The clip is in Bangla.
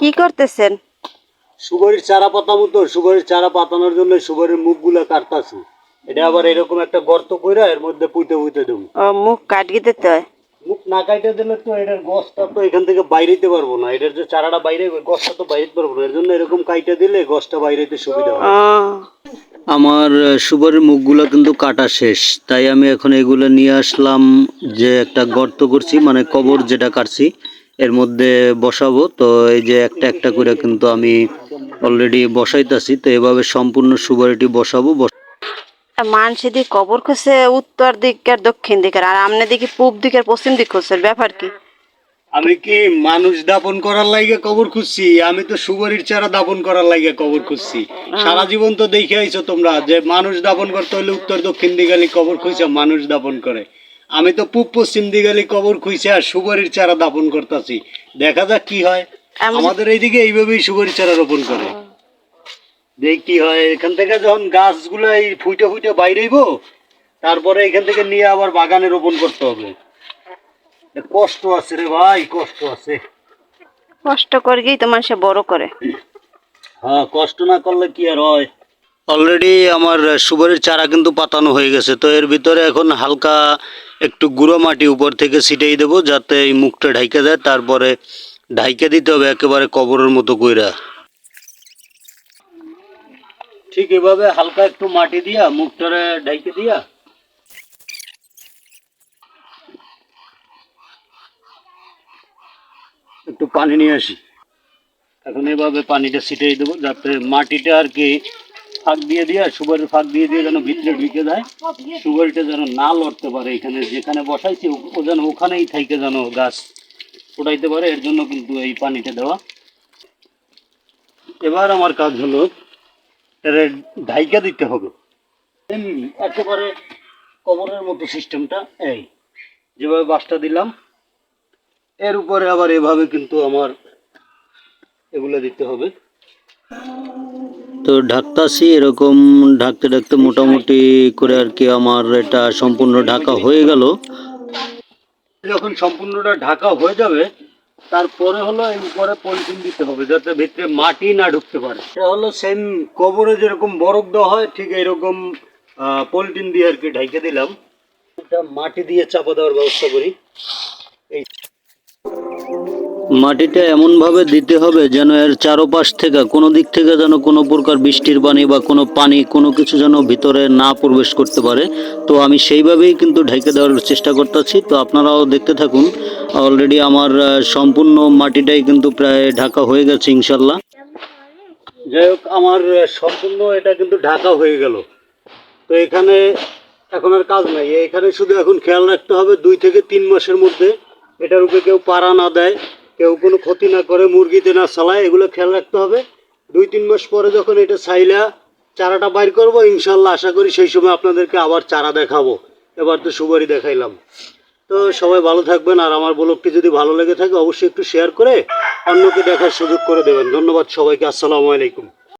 কি করতেছেন? সুগরির চারা পাতামো তো সুগরির চারা পাতানোর জন্য সুগরির মুখগুলো কাটতাছি। এটা আবার এরকম একটা গর্ত কইরা এর মধ্যে পুঁতে পুঁতে দেবো। ও মুখ দিতে হয়। মুখ না কাটে দিলে তো এটার গছটা তো এখান থেকে বাইরেতে পারব না। এটার যে চারাটা বাইরে গছটা তো বাইরে পারব না। এর জন্য এরকম কাইটে দিলে গছটা বাইরেতে সুবিধা হয় আমার সুপারির মুখগুলো কিন্তু কাটা শেষ। তাই আমি এখন এগুলো নিয়ে আসলাম যে একটা গর্ত করছি মানে কবর যেটা কাটছি। এর মধ্যে বসাবো। তো এই যে একটা একটা করে কিন্তু আমি অলরেডি বসাইতেছি। তো এভাবে সম্পূর্ণ সুপারিটি বসাবো। বস- মানুষ দিয়ে কবর খুঁজছে উত্তর দিক আর দক্ষিণ দিকের। আর আমনে দেখি পূব দিকের পশ্চিম দিক খুঁজছে। ব্যাপার কি? আমি কি মানুষ দাপন করার লাগে কবর খুঁজছি? আমি তো সুপারির চারা দাপন করার লাগে কবর খুঁজছি। সারা জীবন তো দেখে আইছো তোমরা যে মানুষ দাপন করতে হলে উত্তর দক্ষিণ দিগালি কবর খুঁজছে মানুষ দাপন করে। আমি তো পূব পশ্চিম দিগালি কবর খুঁজছে আর সুপারির চারা দাপন করতেছি। দেখা যাক কি হয়। আমি- আমাদের এইদিকে এইভাবেই সুপারির চারা রোপণ করে। দেখ কি হয় এখান থেকে যখন গাছগুলো এই ফুটে ফুটে বাইরেইব তারপরে এখান থেকে নিয়ে আবার বাগানে রোপণ করতে হবে। কষ্ট আছে রে ভাই কষ্ট আছে। কষ্ট করে গিয়ে তো মানুষে বড় করে। হ্যাঁ কষ্ট না করলে কি আর হয়? অলরেডি আমার সুপারির চারা কিন্তু পাতানো হয়ে গেছে তো এর ভিতরে এখন হালকা একটু গুঁড়ো মাটি উপর থেকে ছিটাই দেবো, যাতে এই মুখটা ঢাইকে দেয় তারপরে ঢাইকে দিতে হবে একেবারে কবরের মতো কইরা। ঠিক এভাবে হালকা একটু মাটি দিয়া, মুখটারে ঢাইকে দিয়া। একটু পানি নিয়ে আসি। এখন এভাবে পানিটা ছিটিয়ে দেবো, যাতে মাটিটা আর কি ফাঁক দিয়ে দিয়ে সুগারের ফাঁক দিয়ে দিয়ে যেন ভিতরে ঢুকে যায়। সুগারটা যেন না লড়তে পারে এখানে, যেখানে বসাইছি, ও- যেন ওখানেই থাইকে যেন গাছ ফোটাইতে পারে, এর জন্য কিন্তু এই পানিটা দেওয়া। এবার আমার কাজ হলো এর ঢাইকা দিতে হবে। একেবারে কবরের মতো সিস্টেমটা, এই যেভাবে বাসটা দিলাম, এর উপরে আবার এভাবে কিন্তু আমার এগুলো দিতে হবে। তো ঢাকতাছি, এরকম ঢাকতে ঢাকতে মোটামুটি করে আর কি আমার এটা সম্পূর্ণ ঢাকা হয়ে গেল। যখন সম্পূর্ণটা ঢাকা হয়ে যাবে, তারপরে হলো এই উপরে পলিথিন দিতে হবে, যাতে ভিতরে মাটি না ঢুকতে পারে। এটা হলো সেম কবরে যেরকম বরফ দেওয়া হয়, ঠিক এরকম পলিথিন দিয়ে আর কি ঢাইকে দিলাম। এটা মাটি দিয়ে চাপা দেওয়ার ব্যবস্থা করি। এই মাটিটা এমনভাবে দিতে হবে যেন এর চারপাশ থেকে কোনো দিক থেকে যেন কোনো প্রকার বৃষ্টির পানি বা কোনো পানি, কোনো কিছু যেন ভিতরে না প্রবেশ করতে পারে। তো আমি সেইভাবেই কিন্তু ঢেকে দেওয়ার চেষ্টা করতেছি। তো আপনারাও দেখতে থাকুন অলরেডি আমার সম্পূর্ণ মাটিটাই কিন্তু প্রায় ঢাকা হয়ে গেছে, ইনশাল্লাহ। যাই হোক, আমার সম্পূর্ণ এটা কিন্তু ঢাকা হয়ে গেল। তো এখানে এখন আর কাজ নাই। এখানে শুধু এখন খেয়াল রাখতে হবে দুই থেকে তিন মাসের মধ্যে এটার উপরে কেউ পাড়া না দেয়। কেউ কোনো ক্ষতি না করে মুরগিতে না চালায়, এগুলো খেয়াল রাখতে হবে। দুই, তিন মাস পরে যখন এটা চাইলা চারাটা বাইর করব ইনশাল্লাহ আশা করি সেই সময় আপনাদেরকে আবার চারা দেখাবো। এবার তো সুবারই দেখাইলাম। তো সবাই ভালো থাকবেন, আর আমার ব্লগটি যদি ভালো লেগে থাকে, অবশ্যই একটু শেয়ার করে অন্যকে দেখার সুযোগ করে দেবেন। ধন্যবাদ সবাইকে, আসসালামু আলাইকুম।